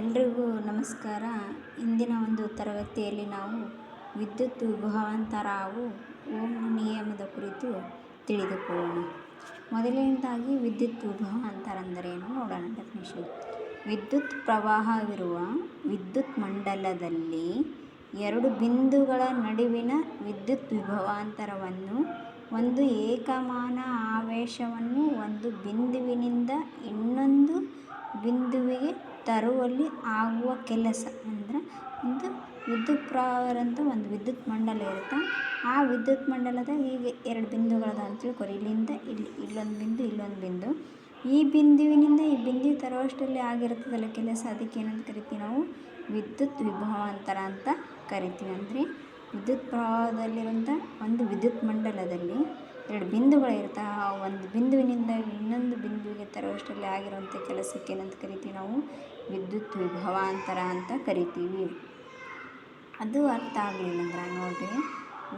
ಎಲ್ರಿಗೂ ನಮಸ್ಕಾರ. ಇಂದಿನ ಒಂದು ತರಗತಿಯಲ್ಲಿ ನಾವು ವಿದ್ಯುತ್ ವಿಭವಾಂತರ ಹಾಗೂ ಓಮ್ ನಿಯಮದ ಕುರಿತು ತಿಳಿದುಕೊಳ್ಳೋಣ. ಮೊದಲನೇದಾಗಿ ವಿದ್ಯುತ್ ವಿಭವಾಂತರ ಎಂದರೇನು ನೋಡೋಣ ಡೆಫಿನೇಷನ್ ವಿದ್ಯುತ್ ಪ್ರವಾಹವಿರುವ ವಿದ್ಯುತ್ ಮಂಡಲದಲ್ಲಿ ಎರಡು ಬಿಂದುಗಳ ನಡುವಿನ ವಿದ್ಯುತ್ ವಿಭವಾಂತರವನ್ನು ಒಂದು ಏಕಮಾನ ಆವೇಶವನ್ನು ಒಂದು ಬಿಂದುವಿನಿಂದ ಇನ್ನೊಂದು ಬಿಂದುವಿಗೆ ತರುವಲ್ಲಿ ಆಗುವ ಕೆಲಸ ಅಂದರೆ ಒಂದು ವಿದ್ಯುತ್ ಪ್ರವಾಹ ಅಂತ ಒಂದು ವಿದ್ಯುತ್ ಮಂಡಲ ಇರುತ್ತೆ. ಆ ವಿದ್ಯುತ್ ಮಂಡಲದಾಗ ಹೀಗೆ ಎರಡು ಬಿಂದುಗಳದ ಅಂತ ತಿಳ್ಕೊರಿ. ಇಲ್ಲಿಂದ ಇಲ್ಲಿ, ಇಲ್ಲೊಂದು ಬಿಂದು ಇಲ್ಲೊಂದು ಬಿಂದು. ಈ ಬಿಂದುವಿನಿಂದ ಈ ಬಿಂದು ತರುವಷ್ಟರಲ್ಲಿ ಆಗಿರ್ತದಲ್ಲ ಕೆಲಸ, ಅದಕ್ಕೆ ಏನಂತ ಕರಿತೀವಿ ನಾವು? ವಿದ್ಯುತ್ ವಿಭವಾಂತರ ಅಂತ ಕರಿತೀವಿ. ಅಂದರೆ ವಿದ್ಯುತ್ ಪ್ರವಾಹದಲ್ಲಿರುವಂಥ ಒಂದು ವಿದ್ಯುತ್ ಮಂಡಲದಲ್ಲಿ ಎರಡು ಬಿಂದುಗಳಿರ್ತಾವೆ ಆ ಒಂದು ಬಿಂದುವಿನಿಂದ ಇನ್ನೊಂದು ಬಿಂದುವಿಗೆ ತರುವಷ್ಟರಲ್ಲಿ ಆಗಿರುವಂಥ ಕೆಲಸಕ್ಕೆ ಏನಂತ ಕರಿತೀವಿ ನಾವು? ವಿದ್ಯುತ್ ವಿಭವಾಂತರ ಅಂತ ಕರಿತೀವಿ. ಅದು ಅರ್ಥ ಆಗಲಿಲ್ಲಂದ್ರೆ ನೋಡಿರಿ.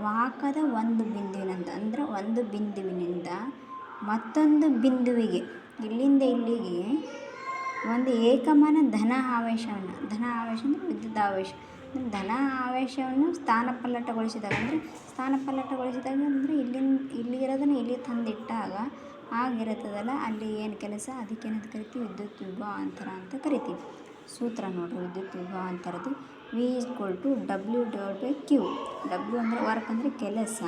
ವಾಹಕದ ಒಂದು ಬಿಂದುವಿನಂತ, ಅಂದ್ರೆ ಒಂದು ಬಿಂದುವಿನಿಂದ ಮತ್ತೊಂದು ಬಿಂದುವಿಗೆ, ಇಲ್ಲಿಂದ ಇಲ್ಲಿಗೆ ಒಂದು ಏಕಮಾನ ಧನ ಆವೇಶವನ್ನು, ಧನ ಆವೇಶ ಅಂದರೆ ವಿದ್ಯುತ್ ಆವೇಶ. ಧನ ಆವೇಶವನ್ನು ಸ್ಥಾನಪಲ್ಲಟಗೊಳಿಸಿದಾಗ, ಅಂದರೆ ಸ್ಥಾನಪಲ್ಲಟಗೊಳಿಸಿದಾಗ ಅಂದರೆ ಇಲ್ಲಿ ಇರೋದನ್ನು ಇಲ್ಲಿ ತಂದಿಟ್ಟಾಗ ಆಗಿರುತ್ತದಲ್ಲ, ಅಲ್ಲಿ ಏನು ಕೆಲಸ? ಅದಕ್ಕೆ ಏನಂತ ಕರಿತೀವಿ? ವಿದ್ಯುತ್ ವಿಭವಾಂತರ ಅಂತ ಕರಿತೀವಿ. ಸೂತ್ರ ನೋಡಿರಿ, ವಿದ್ಯುತ್ ವಿಭವಾಂತರದ್ದು V is two W divide by Q W ಅಂದರೆ ವರ್ಕ್ ಅಂದರೆ ಕೆಲಸ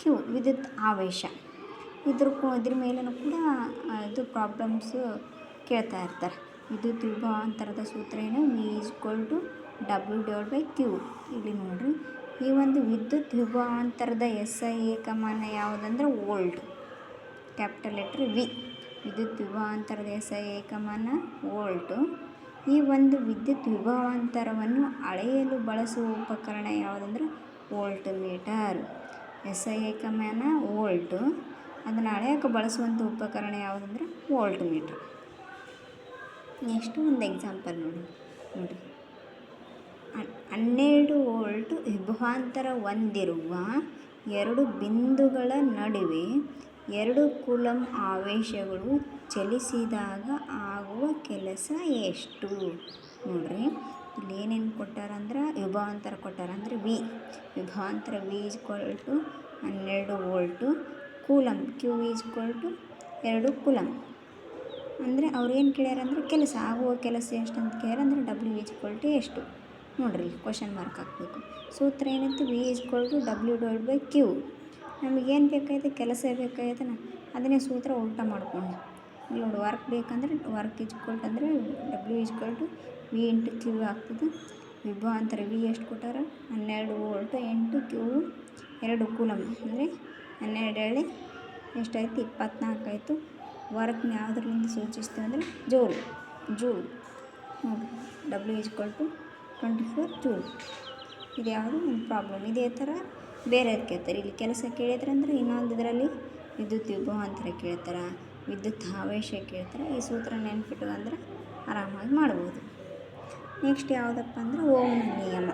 ಕ್ಯೂ ವಿದ್ಯುತ್ ಆವೇಶ. ಇದ್ರ ಇದ್ರ ಮೇಲೂ ಕೂಡ ಇದು ಪ್ರಾಬ್ಲಮ್ಸು ಕೇಳ್ತಾ ಇರ್ತಾರೆ. ವಿದ್ಯುತ್ ವಿಭವಾಂತರದ ಸೂತ್ರ ಏನು V is equal to W divide by Q ಇಲ್ಲಿ ನೋಡಿರಿ, ಈ ಒಂದು ವಿದ್ಯುತ್ ವಿಭವಾಂತರದ ಎಸ್ ಐ ಏಕಮಾನ ಯಾವುದಂದ್ರೆ ವೋಲ್ಟ್, ಕ್ಯಾಪಿಟಲ್ ಲೆಟ್ರ್ ವಿ ವಿದ್ಯುತ್ ವಿಭಾಂತರದ ಎಸ್ ಐ ಏಕಮಾನ ವೋಲ್ಟು. ಈ ಒಂದು ವಿದ್ಯುತ್ ವಿಭವಾಂತರವನ್ನು ಅಳೆಯಲು ಬಳಸುವ ಉಪಕರಣ ಯಾವುದಂದ್ರೆ ವೋಲ್ಟ್ ಮೀಟರ್. ಎಸ್ ಐ ಏಕಮಾನ ವೋಲ್ಟು. ಅದನ್ನು ಅಳೆಯೋಕೆ ಬಳಸುವಂಥ ಉಪಕರಣ ಯಾವುದಂದ್ರೆ ವೋಲ್ಟ್ ಮೀಟ್ರ್. ನೆಕ್ಸ್ಟು ಒಂದು ಎಕ್ಸಾಂಪಲ್ ನೋಡಿ ನೋಡಿ ಹನ್ನೆರಡು ವೋಲ್ಟ್ ವಿಭವಾಂತರ ಹೊಂದಿರುವ ಎರಡು ಬಿಂದುಗಳ ನಡುವೆ ಎರಡು ಕುಲಂ ಆವೇಶಗಳು ಚಲಿಸಿದಾಗ ಆಗುವ ಕೆಲಸ ಎಷ್ಟು? ನೋಡ್ರಿ. ಇಲ್ಲಿ ಏನೇನು ಕೊಟ್ಟಾರಂದ್ರೆ, ವಿಭವಾಂತರ ಕೊಟ್ಟಾರಂದ್ರೆ ವಿ ವಿಭವಾಂತರ ವಿ ಈಜ್ಕ್ವಲ್ ಟು ಹನ್ನೆರಡು volt coulomb Q is equal to ಎರಡು ಕೂಲಮ್ ಅಂದರೆ ಅವ್ರು ಏನು ಕೇಳ್ಯಾರ ಅಂದರೆ ಕೆಲಸ, ಆಗುವ ಕೆಲಸ ಎಷ್ಟು ಅಂತ ಕೇಳ್ಯಾರ ಅಂದರೆ ಡಬ್ಲ್ಯೂ ಈಸ್ ಈಕ್ವಲ್ ಟು ಎಷ್ಟು? ನೋಡಿರಿ ಕ್ವಶನ್ ಮಾರ್ಕ್ ಹಾಕಬೇಕು. ಸೂತ್ರ ಏನಿತ್ತು V is equal to W divide by Q ನಮಗೇನು ಬೇಕಾಗಿದೆ ಕೆಲಸ ಬೇಕಾಗಿದೆ ಅದನ್ನೇ ಸೂತ್ರ ಉಲ್ಟಾ ಮಾಡ್ಕೊಂಡು. ಇಲ್ಲಿ ನೋಡಿ ವರ್ಕ್ ಬೇಕಂದ್ರೆ ವರ್ಕ್ ಈಸ್ ಈಕ್ವಲ್ ಟು ಅಂದರೆ W is equal to V into Q ಆಗ್ತದೆ. ಅಂತಾರೆ ವಿ ಎಷ್ಟು ಕೊಟ್ಟಾರ? ಹನ್ನೆರಡು ವೋಲ್ಟು ಎಂಟು ಕ್ಯೂ ಎರಡು ಕೂಲಮ್ ಅಂದರೆ ಹನ್ನೆರಡು ಹೇಳಿ ಎಷ್ಟಾಯಿತು? ಇಪ್ಪತ್ನಾಲ್ಕು ಆಯಿತು ವರ್ಕ್ನ ಯಾವುದ್ರಿಂದ ಸೂಚಿಸ್ತೀವಿ ಅಂದರೆ ಜೂಲ್ ಜೂಲ್. ನೋಡಿ W is equal twenty four joule. ಇದು ಯಾವುದು? ಒಂದು ಪ್ರಾಬ್ಲಮ್ ಇದೇ ಥರ ಬೇರೆ ಕೇಳ್ತಾರೆ? ಇಲ್ಲಿ ಕೆಲಸ ಕೇಳಿದ್ರೆ ಅಂದರೆ ಇನ್ನೊಂದು ಇದರಲ್ಲಿ ವಿದ್ಯುತ್ ವಿಭವಾಂತರ ಕೇಳ್ತಾರೆ? ವಿದ್ಯುತ್ ಆವೇಶ ಕೇಳ್ತಾರೆ? ಈ ಸೂತ್ರ ನೆನ್ಪಿಟ್ಟು ಅಂದ್ರೆ ಆರಾಮಾಗಿ ಮಾಡ್ಬೋದು. ನೆಕ್ಸ್ಟ್ ಯಾವುದಪ್ಪ ಅಂದರೆ ಓಮ್ನ ನಿಯಮ.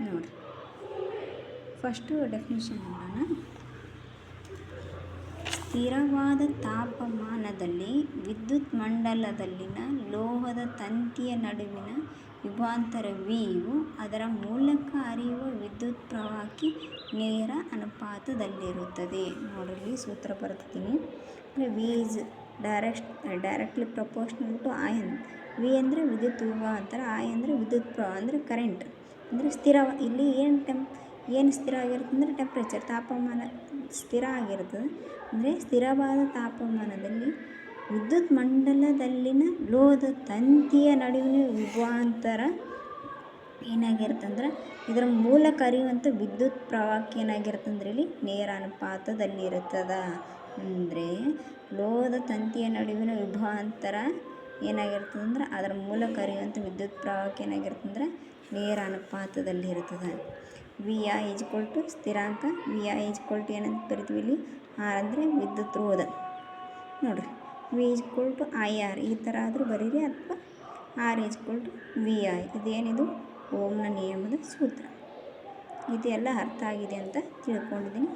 ನೋಡಿರಿ ಫಸ್ಟು ಡೆಫಿನೇಷನ್ ನೋಡೋಣ. ಸ್ಥಿರವಾದ ತಾಪಮಾನದಲ್ಲಿ ವಿದ್ಯುತ್ ಮಂಡಲದಲ್ಲಿನ ಲೋಹದ ತಂತಿಯ ನಡುವಿನ ವಿಭವಾಂತರ ವಿಯು ಅದರ ಮೂಲಕ ಹರಿಯುವ ವಿದ್ಯುತ್ ಪ್ರವಾಹಕ್ಕೆ ನೇರ ಅನುಪಾತದಲ್ಲಿರುತ್ತದೆ. ನೋಡಿರಿ, ಸೂತ್ರ ಬರ್ತೀನಿ ಅಂದರೆ V is direct directly proportional to ion V ಅಂದರೆ ವಿದ್ಯುತ್ ವಿಭಾಂತರ ಐ ಅಂದರೆ ವಿದ್ಯುತ್ ಪ್ರವಾಹ, ಅಂದರೆ ಕರೆಂಟ್ ಅಂದರೆ ಸ್ಥಿರ, ಇಲ್ಲಿ ಏನು ಟೆಂಪ್ ಏನು ಸ್ಥಿರ ಆಗಿರುತ್ತೆ ಅಂದರೆ ಟೆಂಪ್ರೇಚರ್ ತಾಪಮಾನ ಸ್ಥಿರ ಆಗಿರ್ತದೆ ಅಂದರೆ ಸ್ಥಿರವಾದ ತಾಪಮಾನದಲ್ಲಿ ವಿದ್ಯುತ್ ಮಂಡಲದಲ್ಲಿನ ಲೋಹದ ತಂತಿಯ ನಡುವಿನ ವಿಭವಾಂತರ ಏನಾಗಿರುತ್ತಂದ್ರೆ ಇದರ ಮೂಲಕ ಹರಿಯುವಂಥ ವಿದ್ಯುತ್ ಪ್ರವಾಹಕ್ಕೆ ಏನಾಗಿರುತ್ತಂದ್ರೆ ಇಲ್ಲಿ ನೇರ ಅನುಪಾತದಲ್ಲಿರುತ್ತದೆ ಅಂದರೆ ಲೋಹದ ತಂತಿಯ ನಡುವಿನ ವಿಭವಾಂತರ ಏನಾಗಿರ್ತದಂದ್ರೆ ಅದರ ಮೂಲಕ ಹರಿಯುವಂಥ ವಿದ್ಯುತ್ ಪ್ರವಾಹಕ್ಕೆ ಏನಾಗಿರ್ತಂದ್ರೆ ನೇರ ಅನುಪಾತದಲ್ಲಿರುತ್ತದೆ ವಿ ಆ ಈಜ್ ಈಕ್ವಲ್ ಟು ಸ್ಥಿರಾಂಕ ವಿ ಆ ಈಜ್ ಈಕ್ವಲ್ ಟು ಏನಂತ ಬರಿತೀವಿ ಇಲ್ಲಿ? ಆರ್ ಅಂದರೆ ವಿದ್ಯುತ್ ರೋಧ. ನೋಡಿರಿ, ವಿ ಈಜ್ ಈಕ್ವಲ್ ಟು ಐ ಆರ್ ಈ ಥರ ಆದರೂ ಬರೀರಿ ಅಥವಾ ಆರ್ ಈಜ್ ಈಕ್ವಲ್ ಟು ವಿ ಐ. ಇದೇನಿದು? ಓಮ್ನ ನಿಯಮದ ಸೂತ್ರ. ಇದೆಲ್ಲ ಅರ್ಥ ಆಗಿದೆ ಅಂತ ತಿಳ್ಕೊಂಡಿದ್ದೀನಿ.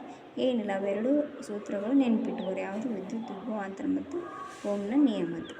ಏನಿಲ್ಲ, ಅವೆರಡೂ ಸೂತ್ರಗಳು ನೆನ್ಪಿಟ್ಕೋರಿ. ಯಾವುದು ವಿದ್ಯುತ್ ವಿಭವಾಂತರ ಮತ್ತು ಓಮ್ನ ನಿಯಮದ್ದು.